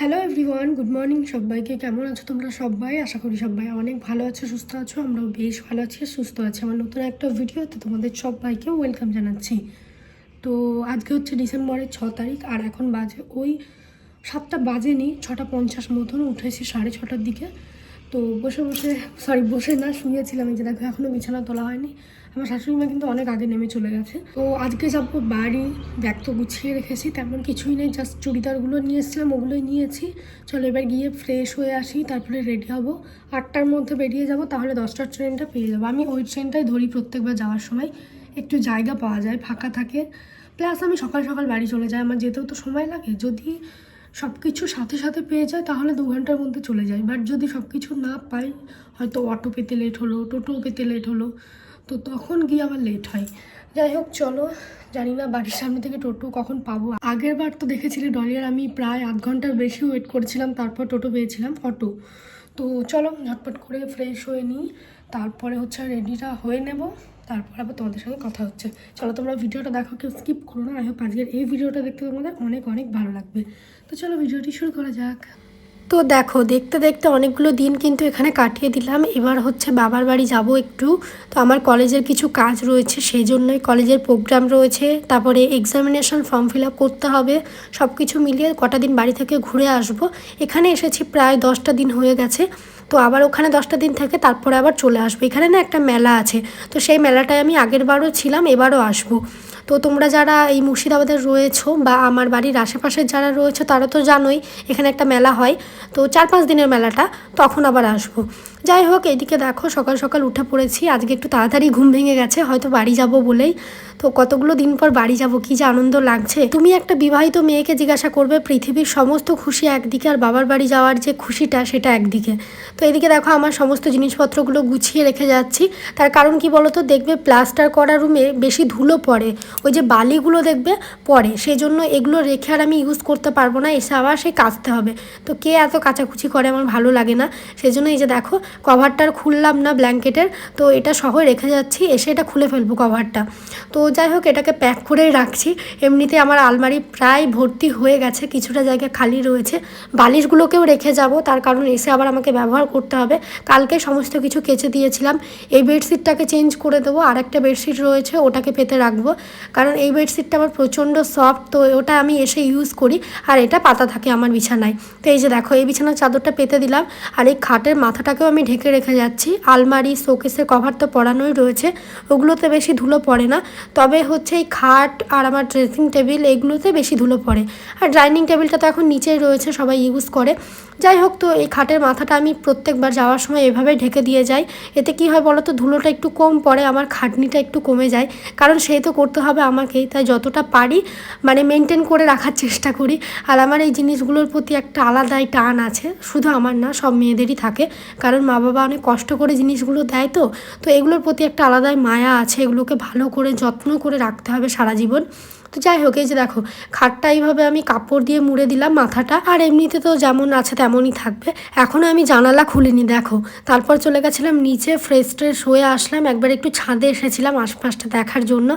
Hello everyone good morning সবাইকে। কেমন আছো তোমরা সবাই? আশা করি সবাই অনেক ভালো আছো, সুস্থ আছো। আমরাও বেশ ভালো আছি সুস্থ আছি। আমার নতুন একটা ভিডিওতে তোমাদের সবাইকে ওয়েলকাম জানাচ্ছি। তো আজকে হচ্ছে ডিসেম্বরের ছ তারিখ, আর এখন বাজে ওই সাতটা বাজেনি, ছটা পঞ্চাশ মতন উঠেছি সাড়ে ছটার দিকে। তো বসে বসে সরি বসে না, শুয়েছিলাম, এই যে দেখো এখনও বিছানা তোলা হয়নি। আমার শাশুড়ি মা কিন্তু অনেক আগে নেমে চলে গেছে। তো আজকে যাব বাড়ি ব্যাগ তো গুছিয়ে রেখেছি, তেমন কিছুই নেই জাস্ট চুড়িদারগুলো নিয়ে এসেছিলাম, ওগুলোই নিয়েছি। চলো এবার গিয়ে ফ্রেশ হয়ে আসি, তারপরে রেডি হব। আটটার মধ্যে বেরিয়ে যাব, তাহলে দশটার ট্রেনটা পেয়ে যাব। আমি ওই ট্রেনটাই ধরি প্রত্যেকবার যাওয়ার সময়। একটু জায়গা পাওয়া যায়, ফাঁকা থাকে। প্লাস আমি সকাল সকাল বাড়ি চলে যাই, আমার যেতেও তো সময় লাগে। যদি সব কিছু সাথে সাথে পেয়ে যায়, তাহলে দু ঘণ্টার মধ্যে চলে যায়। বাট যদি সব কিছু না পাই, হয়তো অটো পেতে লেট হলো টোটো পেতে লেট হলো, তো তখন গিয়ে আবার লেট হয়। যাই হোক, চলো, জানি না বাড়ির সামনে থেকে টোটো কখন পাবো। আগের বার তো দেখেছিলি ডলিয়ার আমি প্রায় আধ ঘণ্টার বেশি ওয়েট করেছিলাম, তারপর টোটো পেয়েছিলাম অটো তো চলো, ঝটপট করে ফ্রেশ হয়ে নিই, তারপরে হচ্ছে রেডিটা হয়ে নেব। তারপর আবার তোমাদের সঙ্গে কথা হচ্ছে। চলো তোমরা ভিডিওটা দেখো, কেউ স্কিপ করো না। আজকের এই ভিডিওটা দেখতে তোমাদের অনেক অনেক ভালো লাগবে। তো চলো ভিডিওটি শুরু করা যাক। তো দেখো, দেখতে দেখতে অনেকগুলো দিন কিন্তু এখানে কাটিয়ে দিলাম। এবার হচ্ছে বাবার বাড়ি যাব একটু। তো আমার কলেজের কিছু কাজ রয়েছে, সেই জন্যই কলেজের প্রোগ্রাম রয়েছে। তারপরে এক্সামিনেশন ফর্ম ফিল করতে হবে। সব কিছু মিলিয়ে কটা দিন বাড়ি থেকে ঘুরে আসব। এখানে এসেছি প্রায় দশটা দিন হয়ে গেছে। তো আবার ওখানে দশটা দিন থেকে তারপরে আবার চলে আসব। এখানে না একটা মেলা আছে। তো সেই মেলাটায় আমি আগের বারও ছিলাম, এবারও আসব। তো তোমরা যারা এই মুর্শিদাবাদে রয়েছো বা আমার বাড়ির আশেপাশে যারা রয়েছে, তারা তো জানোই এখানে একটা মেলা হয়। তো চার পাঁচ দিনের মেলাটা, তখন আবার আসব। যাই হোক এইদিকে দেখো সকাল সকাল উঠে পড়েছি। আজকে একটু তাড়াতাড়ি ঘুম ভেঙে গেছে, হয়তো বাড়ি যাব বলেই। তো কতগুলো দিন পর বাড়ি যাব, কি যে আনন্দ লাগছে। তুমি একটা বিবাহিত মেয়েকে জিজ্ঞাসা করবে, পৃথিবীর সমস্ত খুশি একদিকে আর বাবার বাড়ি যাওয়ার যে খুশিটা সেটা একদিকে। তো এদিকে দেখো আমার সমস্ত জিনিসপত্রগুলো গুছিয়ে রেখে যাচ্ছি। তার কারণ কি বলতো, দেখবে প্লাস্টার করা রুমে বেশি ধুলো পড়ে, ওই যে বালিগুলো দেখবে পড়ে সেই জন্য এগুলো রেখে আর আমি ইউজ করতে পারব না, এসে আবার সে কাচতে হবে। তো কে এত কাচাকুচি করে, আমার ভালো লাগে না। সেই জন্য এই যে দেখো কভারটা আর খুললাম না ব্ল্যাঙ্কেটের তো এটা সহ রেখে যাচ্ছি, এসে এটা খুলে ফেলব কভারটা তো যাই হোক, এটাকে প্যাক করেই রাখছি। এমনিতে আমার আলমারি প্রায় ভর্তি হয়ে গেছে, কিছুটা জায়গা খালি রয়েছে। বালিশগুলোকেও রেখে যাব, তার কারণ এসে আবার আমাকে ব্যবহার করতে হবে। কালকে সমস্ত কিছু কেচে দিয়েছিলাম। এই বেডশিটটাকে চেঞ্জ করে দেবো আর একটা বেডশিট রয়েছে, ওটাকে পেতে রাখব। কারণ এই বেডশিটটা আমার প্রচণ্ড সফট তো ওটা আমি এসে ইউজ করি। আর এটা পাতা থাকে আমার বিছানায়। তো এই যে দেখো, এই বিছানার চাদরটা পেতে দিলাম। আর এই খাটের মাথাটাকেও আমি ঢেকে রেখে যাচ্ছি। আলমারি শোকেসের কভার তো পরানোই রয়েছে। ওগুলোতে বেশি ধুলো পড়ে না। তবে হচ্ছে এই খাট আর আমার ড্রেসিং টেবিল এগুলোতে বেশি ধুলো পড়ে। আর ডাইনিং টেবিলটা তো এখন নিচেই রয়েছে, সবাই ইউজ করে। যাই হোক তো, এই খাটের মাথাটা আমি প্রত্যেকবার যাওয়ার সময় এভাবে ঢেকে দিয়ে যাই। এতে কি হয় বলো তো ধুলোটা একটু কম পড়ে, আমার খাটনিটা একটু কমে যায়। কারণ সেই তো করতে হবে আমাকেই, তাই যতটা পারি মানে মেনটেন করে রাখার চেষ্টা করি। আর আমার এই জিনিসগুলোর প্রতি একটা আলাদাই টান আছে, শুধু আমার না, সব মেয়েদেরই থাকে। কারণ মা বাবা অনেক কষ্ট করে জিনিসগুলো দেয় তো তো এগুলোর প্রতি একটা আলাদাই মায়া আছে। এগুলোকে ভালো করে, যত্ন করে রাখতে হবে সারা জীবন। তো যাই হোক, এই যে দেখো, খাটটা এইভাবে আমি কাপড় দিয়ে মুড়ে দিলাম মাথাটা, আর এমনিতে তো যেমন আছে তেমনই থাকবে। এখনও আমি জানালা খুলিনি, দেখো। তারপর চলে গেছিলাম নিচে ফ্রেশ ট্রেশ হয়ে আসলাম, একবার একটু ছাদে এসেছিলাম আশপাশটা দেখার জন্য।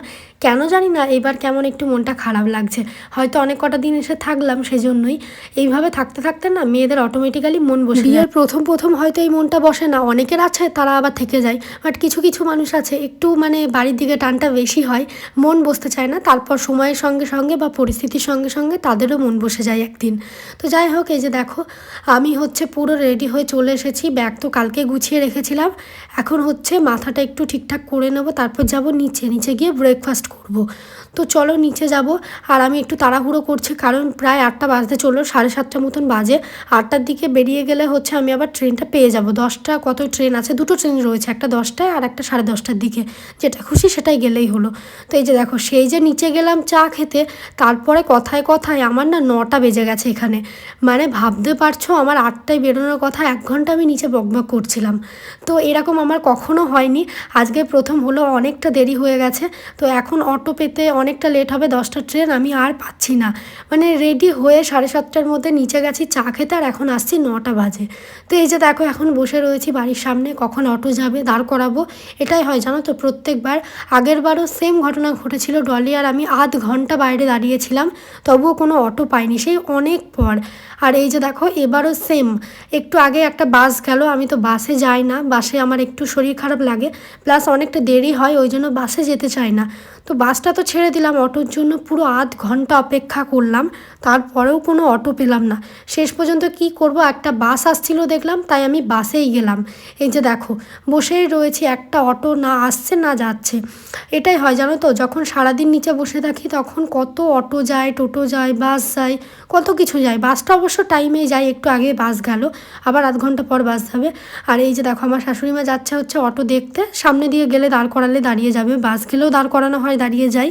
কেন জানি না, এবার কেমন একটু মনটা খারাপ লাগছে। হয়তো অনেক কটা দিন এসে থাকলাম সেজন্যই। এইভাবে থাকতে থাকতে না, মেয়েদের অটোমেটিক্যালি মন বসে বিয়ের প্রথম প্রথম হয়তো এই মনটা বসে না, অনেকের আছে, তারা আবার থেকে যায়। বাট কিছু কিছু মানুষ আছে, একটু মানে বাড়ির দিকে টানটা বেশি হয়, মন বসতে চায় না। তারপর সময়ের সঙ্গে সঙ্গে বা পরিস্থিতির সঙ্গে সঙ্গে তাদেরও মন বসে যায় একদিন। তো যাই হোক, এই যে দেখো, আমি হচ্ছে পুরো রেডি হয়ে চলে এসেছি ব্যাগ তো কালকে গুছিয়ে রেখেছিলাম। এখন হচ্ছে মাথাটা একটু ঠিকঠাক করে নেব, তারপর যাব নিচে নিচে গিয়ে ব্রেকফাস্ট করব। তো চলো নিচে যাব। আর আমি একটু তাড়াহুড়ো করছি, কারণ প্রায় আটটা বাজতে চলল, সাড়ে সাতটা মতন বাজে। আটটার দিকে বেরিয়ে গেলে হচ্ছে আমি আবার ট্রেনটা পেয়ে যাব। দশটা কত ট্রেন আছে? দুটো ট্রেন রয়েছে, একটা দশটায় আর একটা সাড়ে দশটার দিকে। যেটা খুশি সেটাই গেলেই হলো। তো এই যে দেখো, সেই যে নিচে গেলাম চা খেতে, তারপরে কথায় কথায় আমার না নটা বেজে গেছে এখানে। মানে ভাবতে পারছ, আমার আটটায় বেরোনোর কথা এক ঘণ্টা আমি নিচে বকবক করছিলাম। তো এরকম আমার কখনো হয়নি। আজকে প্রথম হলো, অনেকটা দেরি হয়ে গেছে। তো এখন অটো পেতে অনেক অনেকটা লেট হবে, দশটার ট্রেন আমি আর পাচ্ছি না। মানে রেডি হয়ে সাড়ে সাতটার মধ্যে নিচে গেছি, চা খেতে আর এখন আসছি নটা বাজে। তো এই যে দেখো, এখন বসে রয়েছি বাড়ির সামনে, কখন অটো যাবে, দাঁড় করাবো, এটাই হয় জানো তো প্রত্যেকবার। আগের বারও সেম ঘটনা ঘটেছিল, ডলি আর আমি আধ ঘণ্টা বাইরে দাঁড়িয়েছিলাম, তবুও কোনো অটো পাইনি, সেই অনেক পর। আর এই যে দেখো, এবারও সেম একটু আগে একটা বাস গেল, আমি তো বাসে যাই না বাসে আমার একটু শরীর খারাপ লাগে প্লাস অনেকটা দেরি হয়, ওই জন্য বাসে যেতে চাই না। তো বাসটা তো ছেড়ে দিলাম অটোর জন্য। পুরো আধ ঘণ্টা অপেক্ষা করলাম, তারপরেও কোনো অটো পেলাম না। শেষ পর্যন্ত কি করব? একটা বাস আসছিল দেখলাম, তাই আমি বাসেই গেলাম। এই যে দেখো, বসেই রয়েছি, একটা অটো না আসছে, না যাচ্ছে। এটাই হয়, জানো তো, যখন সারাদিন নিচে বসে থাকি, তখন কত অটো যায়, টোটো যায়, বাস যায়, কত কিছু যায়। বাসটা অবশ্য টাইমেই যায়, একটু আগে বাস গেল, আবার আধ ঘণ্টা পর বাস যাবে। আর এই যে দেখো, আমার শাশুড়ি মা যাচ্ছে হচ্ছে অটো দেখতে, সামনে দিয়ে গেলে দাঁড় করালে দাঁড়িয়ে যাবে। বাস গেলেও দাঁড় করানো হয় দাঁড়িয়ে যাই।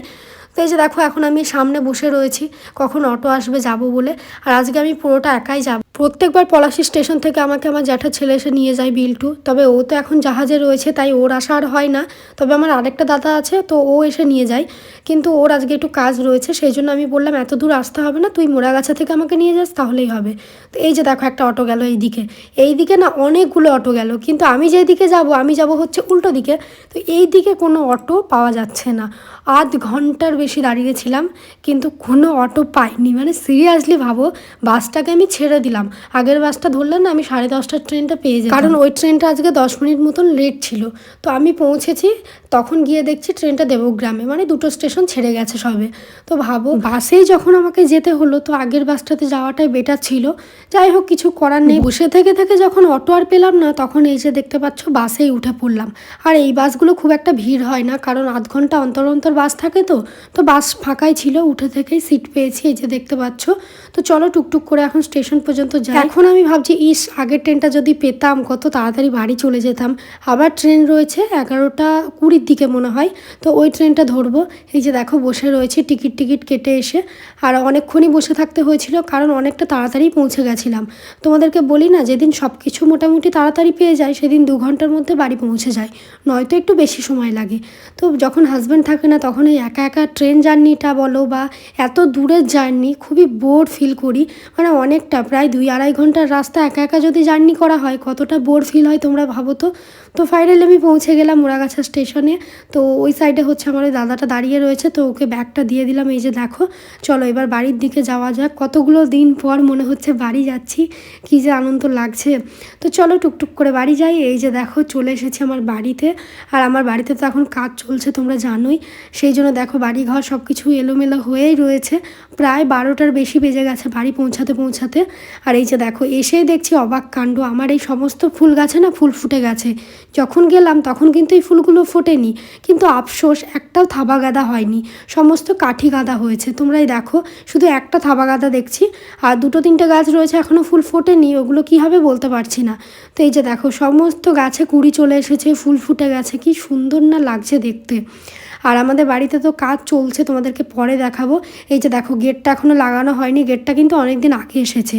তো এই যে দেখো, এখন আমি সামনে বসে রয়েছি। কখন অটো আসবে যাব বলে। আর আজকে আমি পুরোটা একাই যাব। প্রত্যেকবার পলাশি স্টেশন থেকে আমাকে আমার জ্যাঠা ছেলে এসে নিয়ে যায় বিল্টু। তবে ও তো এখন জাহাজে রয়েছে, তাই ওর আসা আর হয় না। তবে আমার আরেকটা দাদা আছে, তো ও এসে নিয়ে যায়। কিন্তু ওর আজকে একটু কাজ রয়েছে, সেই জন্য আমি বললাম, এত দূর আসতে হবে না, তুই মোড়াগাছা থেকে আমাকে নিয়ে যাস, তাহলেই হবে। তো এই যে দেখো, একটা অটো গেল এই দিকে এই দিকে না অনেকগুলো অটো গেল, কিন্তু আমি যেই দিকে যাব, আমি যাব হচ্ছে উল্টো দিকে। তো এই দিকে কোনো অটো পাওয়া যাচ্ছে না। আধ ঘণ্টার বেশি দাঁড়িয়েছিলাম কিন্তু কোনো অটো পাইনি। মানে সিরিয়াসলি ভাবো, বাসটাকে আমি ছেড়ে দিলাম। আগের বাসটা ধরলে না আমি সাড়ে দশটার ট্রেনটা পেয়ে যাই কারণ ওই ট্রেনটা আজকে দশ মিনিট মতন লেট ছিল। তো আমি পৌঁছেছি, তখন গিয়ে দেখছি ট্রেনটা দেবগ্রামে মানে দুটো স্টেশন ছেড়ে গেছে সবে। তো ভাবো, বাসেই যখন আমাকে যেতে হলো, তো আগের বাসটাতে যাওয়াটাই বেটার ছিল। যাই হোক, কিছু করার নেই। বসে থেকে থেকে যখন অটো আর পেলাম না, তখন এই যে দেখতে পাচ্ছ, বাসেই উঠে পড়লাম। আর এই বাসগুলো খুব একটা ভিড় হয় না, কারণ আধ ঘণ্টা অন্তর অন্তর বাস থাকে তো। তো বাস ফাঁকাই ছিল, উঠে থেকেই সিট পেয়েছি, এই যে দেখতে পাচ্ছ। তো চলো টুকটুক করে এখন স্টেশন পর্যন্ত যাই। এখন আমি ভাবছি, ইস, আগের ট্রেনটা যদি পেতাম, কত তাড়াতাড়ি বাড়ি চলে যেতাম। আবার ট্রেন রয়েছে এগারোটা কুড়ির দিকে মনে হয়, তো ওই ট্রেনটা ধরবো। এই যে দেখো, বসে রয়েছে, টিকিট টিকিট কেটে এসে। আর অনেকক্ষণই বসে থাকতে হয়েছিল, কারণ অনেকটা তাড়াতাড়ি পৌঁছে গেছিলাম। তোমাদেরকে বলি না, যেদিন সব কিছু মোটামুটি তাড়াতাড়ি পেয়ে যায়, সেদিন দু ঘণ্টার মধ্যে বাড়ি পৌঁছে যায়। নয়তো একটু বেশি সময় লাগে। তো যখন হাজব্যান্ড থাকে না, তখন এই একা একা ট্রেন জার্নিটা বলো বা এত দূরের জার্নি, খুবই বোর ফিল করি। মানে অনেকটা, প্রায় দুই আড়াই ঘণ্টার রাস্তা একা একা যদি জার্নি করা হয়, কতটা বোর ফিল হয় তোমরা ভাবো তো? তো ফাইনালি আমি পৌঁছে গেলাম মোড়াগাছা স্টেশনে তো ওই সাইডে হচ্ছে আমার ওই দাদাটা দাঁড়িয়ে রয়েছে, তো ওকে ব্যাগটা দিয়ে দিলাম, এই যে দেখো। চলো এবার বাড়ির দিকে যাওয়া যাক। কতগুলো দিন পর মনে হচ্ছে বাড়ি যাচ্ছি, কী যে আনন্দ লাগছে। তো চলো টুকটুক করে বাড়ি যাই, এই যে দেখো চলে এসেছি আমার বাড়িতে। আর আমার বাড়িতে তো এখন কাজ চলছে, তোমরা জানোই। সেই জন্য দেখো বাড়ি ঘর সব কিছু এলোমেলো হয়েই রয়েছে। প্রায় বারোটার বেশি বেজে গেছে বাড়ি পৌঁছাতে পৌঁছাতে। আর এই যে দেখো, এসেই দেখছি অবাক কাণ্ড। আমার এই সমস্ত ফুল গাছে না ফুল ফুটে গেছে। যখন গেলাম তখন কিন্তু এই ফুলগুলো ফোটেনি। কিন্তু আফসোস, একটাও থাবা গাদা হয়নি। সমস্ত কাঠি গাদা হয়েছে। তোমরাই দেখো, শুধু একটা থাবা গাদা দেখছি। আর দুটো তিনটে গাছ রয়েছে এখনও ফুল ফোটেনি। ওগুলো কী হবে বলতে পারছি না। তো এই যে দেখো, সমস্ত গাছে কুড়ি চলে এসেছে, ফুল ফুটে গেছে। কি সুন্দর না লাগছে দেখতে। আর আমাদের বাড়িতে তো কাজ চলছে, তোমাদেরকে পরে দেখাবো। এই যে দেখো, গেটটা এখনও লাগানো হয়নি, গেটটা কিন্তু অনেক দিন আগে এসেছে।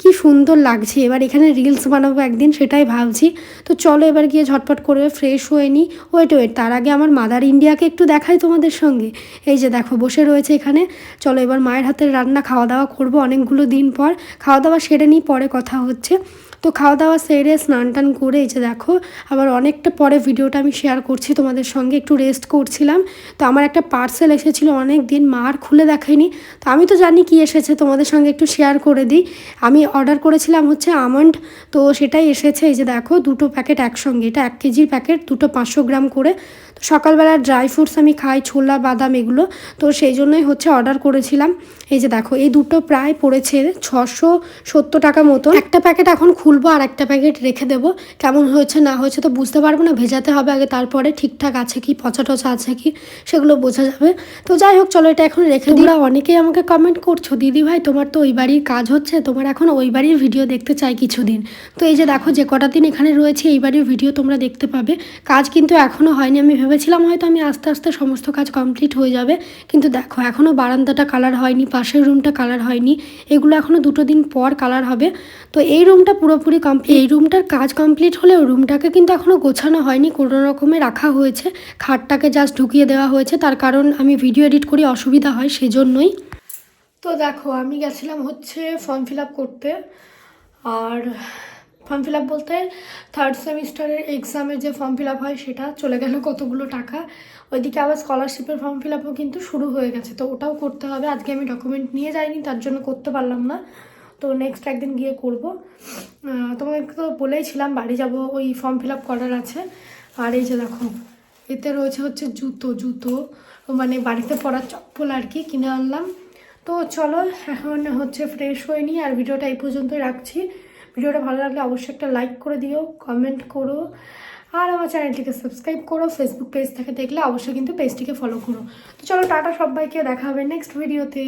কি সুন্দর লাগছে, এবার এখানে রিলস বানাবো একদিন, সেটাই ভাবছি। তো চলো এবার গিয়ে ঝটপট করে ফ্রেশ হয়ে নিই ওয়েট ওয়েট তার আগে আমার মাদার ইন্ডিয়াকে একটু দেখাই তোমাদের সঙ্গে। এই যে দেখো, বসে রয়েছে এখানে। চলো এবার মায়ের হাতের রান্না খাওয়া দাওয়া করব অনেকগুলো দিন পর। খাওয়া দাওয়া সেরে নিই পরে কথা হচ্ছে। তো খাওয়া দাওয়া সেরে স্নান টান করে এই যে দেখো, আবার অনেকটা পরে ভিডিওটা আমি শেয়ার করছি তোমাদের সঙ্গে, একটু রেস্ট করছিলাম। তো আমার একটা পার্সেল এসেছিল অনেক দিন মার খুলে দেখায়নি তো আমি তো জানি কি এসেছে, তোমাদের সঙ্গে একটু শেয়ার করে দিই। আমি অর্ডার করেছিলাম হচ্ছে আমন্ড তো সেটাই এসেছে। এই যে দেখো, দুটো প্যাকেট একসঙ্গে, এটা এক কেজির প্যাকেট দুটো পাঁচশো গ্রাম করে। তো সকালবেলা ড্রাই ফ্রুটস আমি খাই, ছোলা, বাদাম এগুলো। তো সেই জন্যই হচ্ছে অর্ডার করেছিলাম। এই যে দেখো, এই দুটো প্রায় পড়েছে, ছশো সত্তর টাকা মতো একটা প্যাকেট এখন খুলবো আর একটা প্যাকেট রেখে দেবো। কেমন হয়েছে, না হয়েছে তো বুঝতে পারব না, ভেজাতে হবে আগে, তারপরে ঠিকঠাক আছে কি, পচা টচা আছে কি, সেগুলো বোঝা যাবে। তো যাই হোক, চলো এটা এখন রেখে দিই। অনেকেই আমাকে কমেন্ট করছ, দিদি ভাই, তোমার তো ওই বাড়ির কাজ হচ্ছে, তোমার এখন ওই বাড়ির ভিডিও দেখতে চাই কিছুদিন। তো এই যে দেখো, যে কটা দিন এখানে রয়েছে, এই বাড়ির ভিডিও তোমরা দেখতে পাবে। কাজ কিন্তু এখনও হয়নি, আমি ভেবেছিলাম হয়তো আমি আস্তে আস্তে সমস্ত কাজ কমপ্লিট হয়ে যাবে, কিন্তু দেখো এখনও বারান্দাটা কালার হয়নি, পাশের রুমটা কালার হয়নি, এগুলো এখনও দুটো দিন পর কালার হবে। তো এই রুমটা পুরো পুরোপুরি কমপ্লিট এই রুমটার কাজ কমপ্লিট হলেও রুমটাকে কিন্তু এখনও গোছানো হয়নি, কোনো রকমে রাখা হয়েছে। খাটটাকে জাস্ট ঢুকিয়ে দেওয়া হয়েছে, তার কারণ আমি ভিডিও এডিট করি, অসুবিধা হয় সেজন্যই। তো দেখো, আমি গেছিলাম হচ্ছে ফর্ম ফিল আপ করতে। আর ফর্ম ফিল আপ বলতে থার্ড সেমিস্টারের এক্সামের যে ফর্ম ফিল আপ হয়, সেটা চলে গেল কতগুলো টাকা। ওইদিকে আবার স্কলারশিপের ফর্ম ফিল আপও কিন্তু শুরু হয়ে গেছে, তো ওটাও করতে হবে। আজকে আমি ডকুমেন্ট নিয়ে যাইনি, তার জন্য করতে পারলাম না। তো নেক্সট একদিন গিয়ে করব। তোমাদেরকে তো বলেইছিলাম বাড়ি যাব, ওই ফর্ম ফিল আপ করার আছে। আর এই যে দেখো, এতে রয়েছে হচ্ছে জুতো জুতো মানে বাড়িতে পরার চপ্পল আর কি কিনে আনলাম। তো চলো, এখন হচ্ছে ফ্রেশ হয়ে আর ভিডিওটা এই পর্যন্তই রাখছি। ভিডিওটা ভালো লাগলে অবশ্যই একটা লাইক করে দিও কমেন্ট করো। আর আমার চ্যানেলটিকে সাবস্ক্রাইব করো ফেসবুক পেজ থেকে দেখলে অবশ্যই কিন্তু পেজটিকে ফলো করো। তো চলো, টাটা সবাইকে, দেখা হবে নেক্সট ভিডিওতে